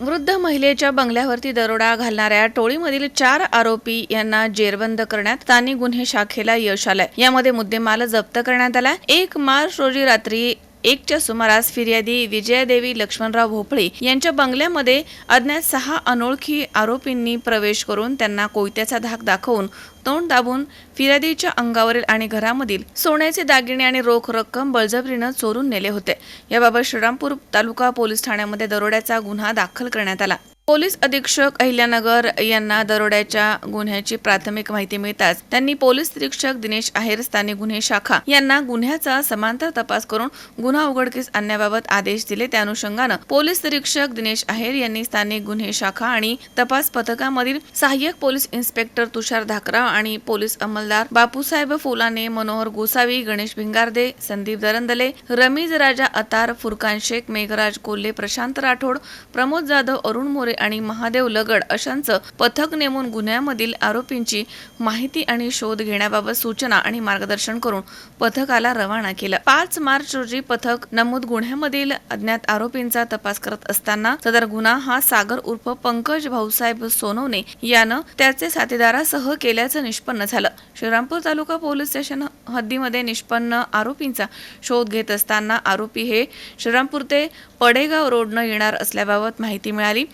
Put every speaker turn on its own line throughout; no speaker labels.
वृद्ध महिलेच्या बंगल्यावरती दरोडा घालणाऱ्या टोळीमधील चार आरोपी यांना जेरबंद करण्यात स्थानिक गुन्हे शाखेला यश आलंय. यामध्ये मुद्देमाल जप्त करण्यात आला. एक मार्च रोजी रात्री एकच्या सुमारास फिर्यादी विजयादेवी लक्ष्मणराव भोपळे यांच्या बंगल्यामध्ये अज्ञात सहा अनोळखी आरोपींनी प्रवेश करून त्यांना कोयत्याचा धाक दाखवून तोंड दाबून फिर्यादीच्या अंगावरील आणि घरामधील सोन्याचे दागिने आणि रोख रक्कम बळजबरीनं चोरून नेले होते. याबाबत श्रीरामपूर तालुका पोलीस ठाण्यामध्ये दरोड्याचा गुन्हा दाखल करण्यात आला. पोलीस अधीक्षक अहिल्यानगर यांना दरोड्याच्या गुन्ह्याची प्राथमिक माहिती मिळताच त्यांनी पोलीस निरीक्षक दिनेश आहेर स्थानिक गुन्हे शाखा यांना गुन्ह्याचा समांतर तपास करून गुन्हा उघडकीस आणण्याबाबत आदेश दिले. त्या अनुषंगानं पोलीस निरीक्षक दिनेश आहेर यांनी स्थानिक गुन्हे शाखा आणि तपास पथकामधील सहाय्यक पोलीस इन्स्पेक्टर तुषार धाकराव आणि पोलीस अंमलदार बापूसाहेब फुलाने मनोहर गोसावी गणेश भिंगारदे संदीप दरंदले रमीज राजा अतार फुरकान शेख मेघराज कोल्हे प्रशांत राठोड प्रमोद जाधव अरुण मोरे आणि महादेव लगड अशांचं पथक नेमून गुन्ह्यामधील आरोपींची माहिती आणि शोध घेण्याबाबत सूचना आणि मार्गदर्शन करून पथकाला रवाना केलं. पाच मार्च रोजी पथक नमूद गुन्ह्यामधील अज्ञात आरोपींचा तपास करत असताना सदर गुन्हा हा सागर उर्फ पंकज भाऊसाहेब सोनवणे यानं त्याचे साथीदारासह केल्याचं निष्पन्न झालं. श्रीरामपूर तालुका पोलीस स्टेशन हद्दीमध्ये निष्पन्न आरोपींचा शोध घेत असताना आरोपी हे श्रीरामपूर ते पडेगाव रोडनं येणार असल्याबाबत माहिती मिळाली.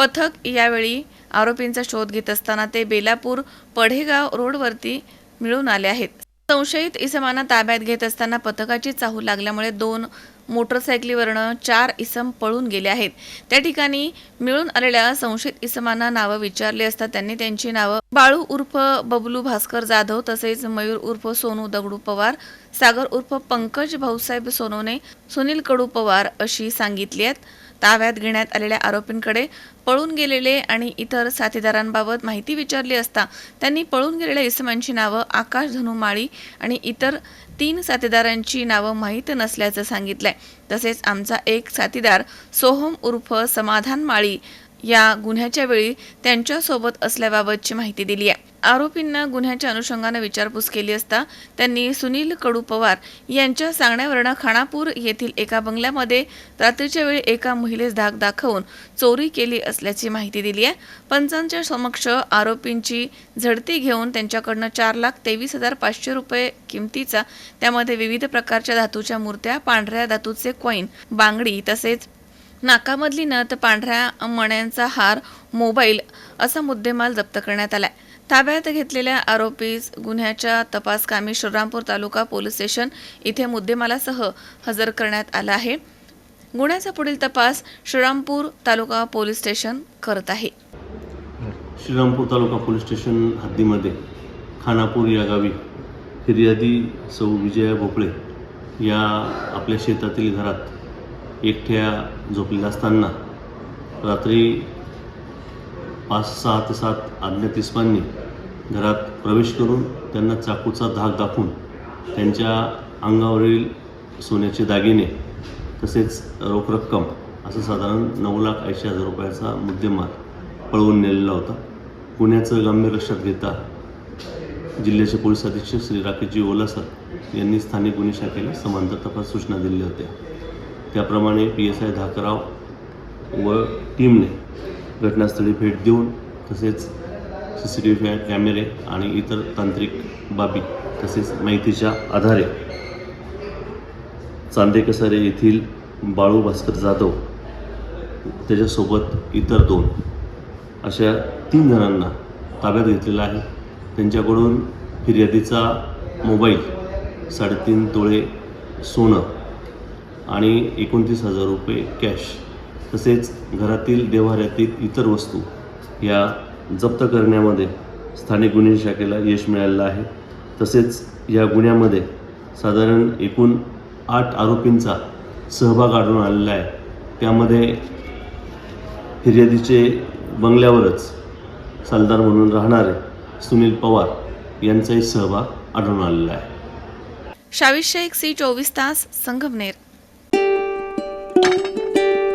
पथक यावेळी आरोपींचा शोध घेत असताना ते बेलापूर पढेगाव रोडवरती मिळून आले आहेत. संशयित इसमांना ताब्यात घेत असताना पथकाची चाहूल लागल्यामुळे दोन मोटरसायकलीवरनं चार इसम पळून गेले आहेत. त्या ठिकाणी मिळून आलेल्या संशयित इसमांना नावं विचारली असता त्यांनी त्यांची नावं बाळू उर्फ बबलू भास्कर जाधव तसेच मयूर उर्फ सोनू दगडू पवार सागर उर्फ पंकज भाऊसाहेब सोनवणे सुनील कडू पवार अशी सांगितली आहेत. ताब्यात घेण्यात आलेल्या आरोपींकडे पळून गेलेले आणि इतर साथीदारांबाबत माहिती विचारली असता त्यांनी पळून गेलेल्या इसमांची नावं आकाश धनुमाळी आणि इतर तीन साथीदारांची नावं माहीत नसल्याचं सांगितलंय. तसेच आमचा एक साथीदार सोहम उर्फ समाधान माळी या गुन्ह्याच्या वेळी त्यांच्यासोबत असल्याबाबतची माहिती दिली आहे. आरोपींना गुन्ह्याच्या अनुषंगानं विचारपूस केली असता त्यांनी सुनील कडू पवार यांच्या सांगण्यावरनं खानापूर येथील एका बंगल्यामध्ये रात्रीच्या वेळी एका महिलेस धाक दाखवून चोरी केली असल्याची माहिती दिली आहे. पंचांच्या समक्ष आरोपींची झडती घेऊन त्यांच्याकडनं चार लाख तेवीस हजार पाचशे रुपये किमतीचा त्यामध्ये विविध प्रकारच्या धातूच्या मूर्त्या पांढऱ्या धातूचे कॉईन बांगडी तसेच नाकामधली नथ पांढऱ्या मण्यांचा हार मोबाईल असा मुद्देमाल जप्त करण्यात आलाय. ताब्यात घेतलेल्या आरोपीस गुन्ह्याच्या तपासकामी श्रीरामपूर तालुका पोलीस स्टेशन इथे मुद्देमालासह हजर करण्यात आला आहे. गुन्ह्याचा पुढील तपास श्रीरामपूर तालुका पोलीस स्टेशन करत आहे.
श्रीरामपूर तालुका पोलीस स्टेशन हद्दीमध्ये खानापूर या गावी फिर्यादी सौ विजया भोपळे या आपल्या शेतातील घरात एकट्या झोपलेला असताना रात्री पाच सहा ते सात आदल्या तिस्पांनी घरात प्रवेश करून त्यांना चाकूचा धाक दाखवून त्यांच्या अंगावरील सोन्याचे दागिने तसेच रोख रक्कम असं साधारण नऊ लाख ऐंशी हजार रुपयाचा मुद्देमाल पळवून नेलेला होता. पुण्याचं गंभीर लक्षात घेता जिल्ह्याचे पोलीस अधीक्षक श्री राकेशजी ओलासर यांनी स्थानिक गुन्हे शाखेला समांतर तपास सूचना दिल्या होत्या. त्याप्रमाणे पी एस आय धाकराव व टीमने घटनास्थळी भेट देऊन तसेच सी सी टी व्ही कॅमेरे आणि इतर तांत्रिक बाबी तसेच माहितीच्या आधारे चांदेकसारे येथील बाळू भास्कर जाधव त्याच्यासोबत इतर दोन अशा तीन जणांना ताब्यात घेतलेला आहे. त्यांच्याकडून फिर्यादीचा मोबाईल साडेतीन तोळे सोनं आणि एकोणतीस हजार रुपये कॅश तसेच घरातील देव्हाऱ्यातील इतर वस्तू या जप्त करण्यामध्ये स्थानिक गुन्हे शाखेला यश मिळालेलं आहे. तसेच या गुन्ह्यामध्ये साधारण एकूण आठ आरोपींचा सहभाग आढळून आलेला आहे. त्यामध्ये फिर्यादीचे बंगल्यावरच सालदार म्हणून राहणारे सुनील पवार यांचाही सहभाग आढळून आलेला आहे.
शावीस शेख सी चोवीस तास संगमनेर.